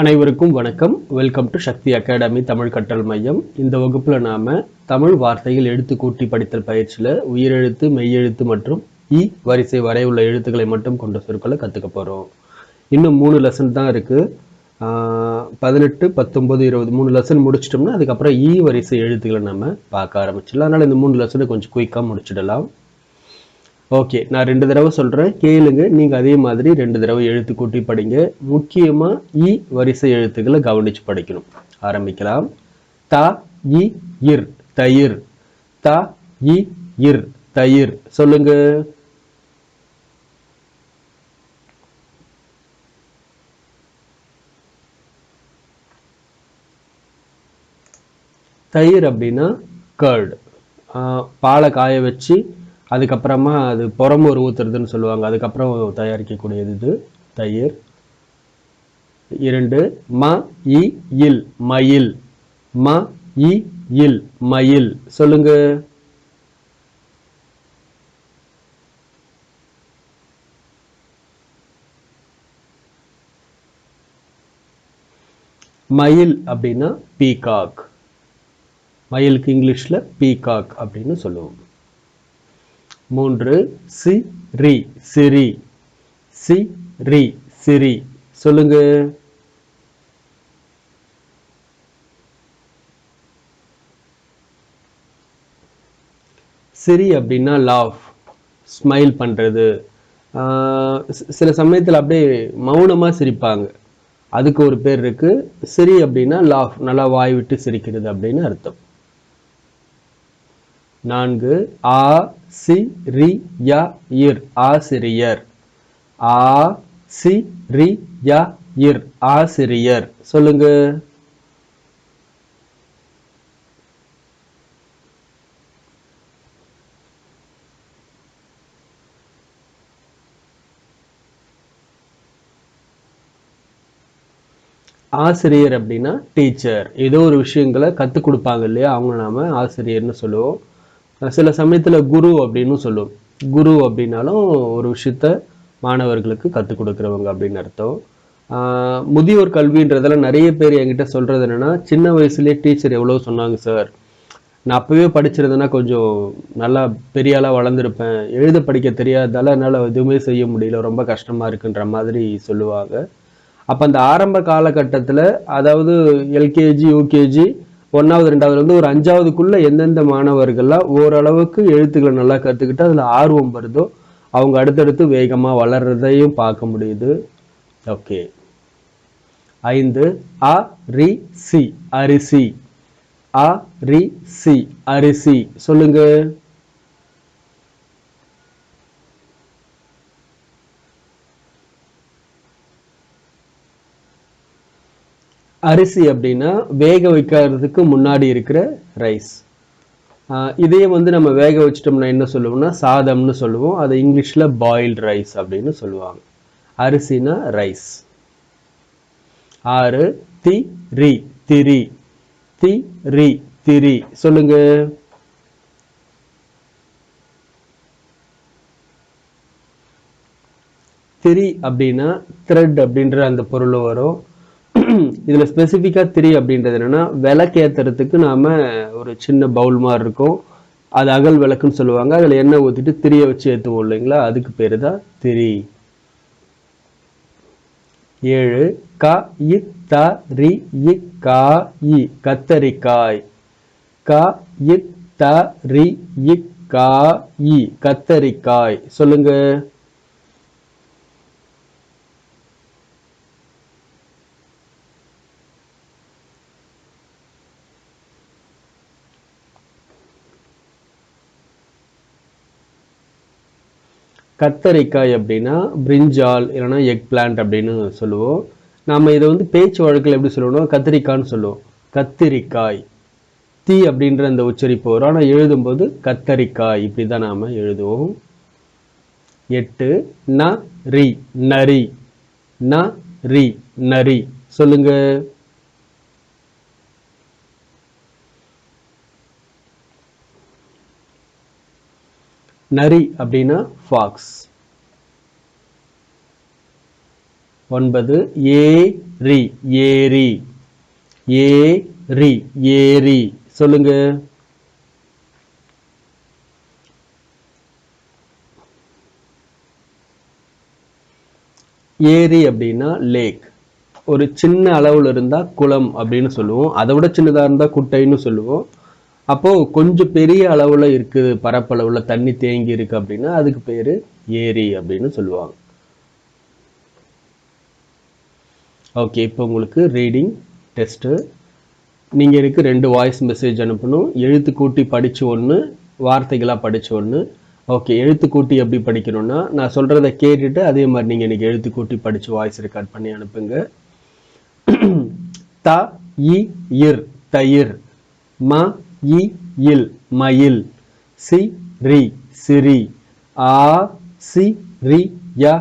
அனைவருக்கும் வணக்கம். Welcome to Shakti academy Tamil கற்றல் மையம். இந்த வகுப்பில் நாம தமிழ் வார்த்தைகள் எழுத்து கூட்டி படித்தல் பயிற்சியில் உயிரெழுத்து மெய்யெழுத்து மற்றும் இ வரிசை வரை உள்ள எழுத்துக்களை மட்டும் கொண்ட சொற்களை கற்றுக்க போகிறோம் இன்னும் மூணு லெசன் தான் இருக்குது பதினெட்டு பத்தொம்பது இருபது மூணு லெசன் முடிச்சிட்டோம்னா அதுக்கப்புறம் இ வரிசை எழுத்துக்களை நம்ம பார்க்க ஆரம்பிச்சிடலாம். அதனால் இந்த மூணு லெசனை கொஞ்சம் குயிக்காக முடிச்சிடலாம். ஓகே நான் ரெண்டு தடவை சொல்றேன். கேளுங்க நீங்க அதே மாதிரி ரெண்டு தடவை எழுத்து கூட்டி படிங்க. முக்கியமா இ வரிசை எழுத்துக்களை கவனிச்சு படிக்கணும். ஆரம்பிக்கலாம். த இ இர் தயிர். த இ இர் தயிர். சொல்லுங்க. தயிர் அப்படின்னா கர்டு பாலை காய வச்சு அதுக்கப்புறமா அது புறமோர் ஊத்துறதுன்னு சொல்லுவாங்க. அதுக்கப்புறம் தயாரிக்கக்கூடியது இது தயிர். இரண்டு ம இ இல் மயில். ம இ இல் மயில். சொல்லுங்க. மயில் அப்படின்னா பீகாக் மயிலுக்கு இங்கிலீஷில் பீகாக் அப்படின்னு சொல்லுவோம். மூன்று சி ரி சிரி. சி ரி சிரி. சொல்லுங்க. சிரி அப்படின்னா லாஃப் ஸ்மைல் பண்ணுறது சில சமயத்தில் அப்படியே மௌனமாக சிரிப்பாங்க. அதுக்கு ஒரு பேர் இருக்குது சிரி அப்படின்னா லாஃப் நல்லா வாய் விட்டு சிரிக்கிறது அப்படின்னு அர்த்தம். நான்கு ஆ சி ரி யா இர். ஆசிரியர். ஆ சி ரி ய இர். ஆசிரியர். சொல்லுங்க. ஆசிரியர் அப்படின்னா டீச்சர். ஏதோ ஒரு விஷயங்களை கற்றுக் கொடுப்பாங்க இல்லையா? அவங்க நாம ஆசிரியர்னு சொல்லுவோம். சில சமயத்தில் குரு அப்படின்னு சொல்லுவோம் குரு அப்படின்னாலும் ஒரு விஷயத்த மாணவர்களுக்கு கற்றுக் கொடுக்குறவங்க அப்படின்னு அர்த்தம். முதியோர் கல்வின்றதெல்லாம் நிறைய பேர் என்கிட்ட சொல்கிறது என்னென்னா சின்ன வயசுலேயே டீச்சர் எவ்வளோ சொன்னாங்க சார். நான் அப்போவே படிச்சிருந்தேன்னா கொஞ்சம் நல்லா பெரிய ஆளாக வளர்ந்துருப்பேன். எழுத படிக்க தெரியாததால் என்னால் எதுவுமே செய்ய முடியல. ரொம்ப கஷ்டமாக இருக்குன்ற மாதிரி சொல்லுவாங்க. அப்போ அந்த ஆரம்ப காலகட்டத்தில் அதாவது எல்கேஜி யூகேஜி ஒன்றாவது ரெண்டாவதுலேருந்து ஒரு அஞ்சாவதுக்குள்ளே எந்தெந்த மாணவர்கள்லாம் ஓரளவுக்கு எழுத்துக்களை நல்லா கற்றுக்கிட்டு அதில் ஆர்வம் வருதோ அவங்க அடுத்தடுத்து வேகமாக வளர்றதையும் பார்க்க முடியுது. ஓகே. ஐந்து அ ரி சி அரிசி. அ ரி சி அரிசி. சொல்லுங்கள் அரிசி அப்படின்னா வேக வைக்கிறதுக்கு முன்னாடி இருக்கிற ரைஸ் இதையே வந்து நம்ம வேக வச்சிட்டோம்னா என்ன சொல்லுவோம்னா சாதம்னு சொல்லுவோம். அதை இங்கிலீஷில் பாயில்டு ரைஸ் அப்படின்னு சொல்லுவாங்க. அரிசினா ரைஸ் ஆறு தி ரி திரி தி ரி திரி. சொல்லுங்க. திரி அப்படின்னா த்ரெட் அப்படின்ற அந்த பொருள் வரும். இதில் ஸ்பெசிஃபிக்காக திரி அப்படின்றது என்னென்னா விளக்கு நாம் ஒரு சின்ன பவுல் மாதிரி இருக்கும். அது அகல் விளக்குன்னு சொல்லுவாங்க. அதில் எண்ணெய் ஊற்றிட்டு திரியை வச்சு ஏற்றுவோம் இல்லைங்களா? அதுக்கு பேர் தான் திரி. ஏழு க இ த ரி இ கா இ கத்தரிக்காய். க இ த ரி இ கா இ கத்தரிக்காய். சொல்லுங்கள் கத்தரிக்காய் அப்படின்னா பிரிஞ்சால் இல்லைன்னா எக் பிளான்ட் அப்படின்னு சொல்லுவோம். நாம் இதை வந்து பேச்சு வழக்கில் எப்படி சொல்லுவோம்னா கத்திரிக்காய்ன்னு சொல்லுவோம். கத்திரிக்காய். தீ அப்படின்ற அந்த உச்சரிப்பு வரும். ஆனால் எழுதும்போது கத்தரிக்காய். இப்படி தான் நாம் எழுதுவோம். எட்டு ந ரி நரி. ந ரி நரி. சொல்லுங்கள் நரி அப்படின்னா ஃபாக்ஸ் ஒன்பது ஏரி ஏரி. ஏரி ஏரி. சொல்லுங்க. ஏரி அப்படின்னா லேக் ஒரு சின்ன அளவுல இருந்தா குளம் அப்படின்னு சொல்லுவோம். அதை விட சின்னதா இருந்தா குட்டைன்னு சொல்லுவோம். அப்போது கொஞ்சம் பெரிய அளவில் இருக்குது பரப்பளவில் தண்ணி தேங்கி இருக்கு அப்படின்னா அதுக்கு பேர் ஏரி அப்படின்னு சொல்லுவாங்க. ஓகே இப்போ உங்களுக்கு ரீடிங் டெஸ்ட்டு நீங்கள் எனக்கு ரெண்டு வாய்ஸ் மெசேஜ் அனுப்பணும். எழுத்து கூட்டி படித்து ஒன்று வார்த்தைகளாக படித்து ஒன்று ஓகே எழுத்து கூட்டி எப்படி படிக்கணும்னா நான் சொல்கிறத கேட்டுட்டு அதே மாதிரி நீங்கள் எனக்கு எழுத்து கூட்டி படித்து வாய்ஸ் ரெக்கார்ட் பண்ணி அனுப்புங்க. த இ இர் தயிர் ம இ இல் மயில். சி ரி சிரி ஆ சி ரி ய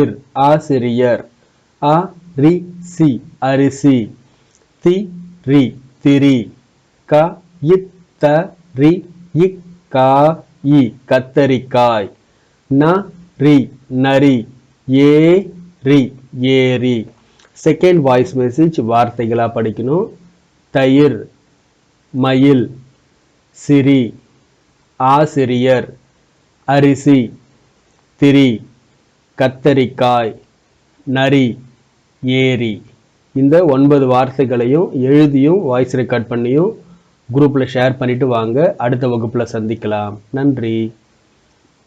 இர் ஆசிரியர். அ ரி சி அரிசி. தி ரி திரி. க இத் த ரி இக் கா இ கத்தரிக்காய். ந ரி நரி. ஏ ரி ஏரி. செகண்ட் வாய்ஸ் மெசேஜ் வார்த்தைகளாக படிக்கணும். தயிர் மயில். சிரி ஆசிரியர் அரிசி திரி கத்தரிக்காய் நரி ஏரி. இந்த ஒன்பது வார்த்தைகளையும் எழுதியும் வாய்ஸ் ரெக்கார்ட் பண்ணியும் குரூப்பில் ஷேர் பண்ணிவிட்டு வாங்க. அடுத்த வகுப்பில் சந்திக்கலாம். நன்றி.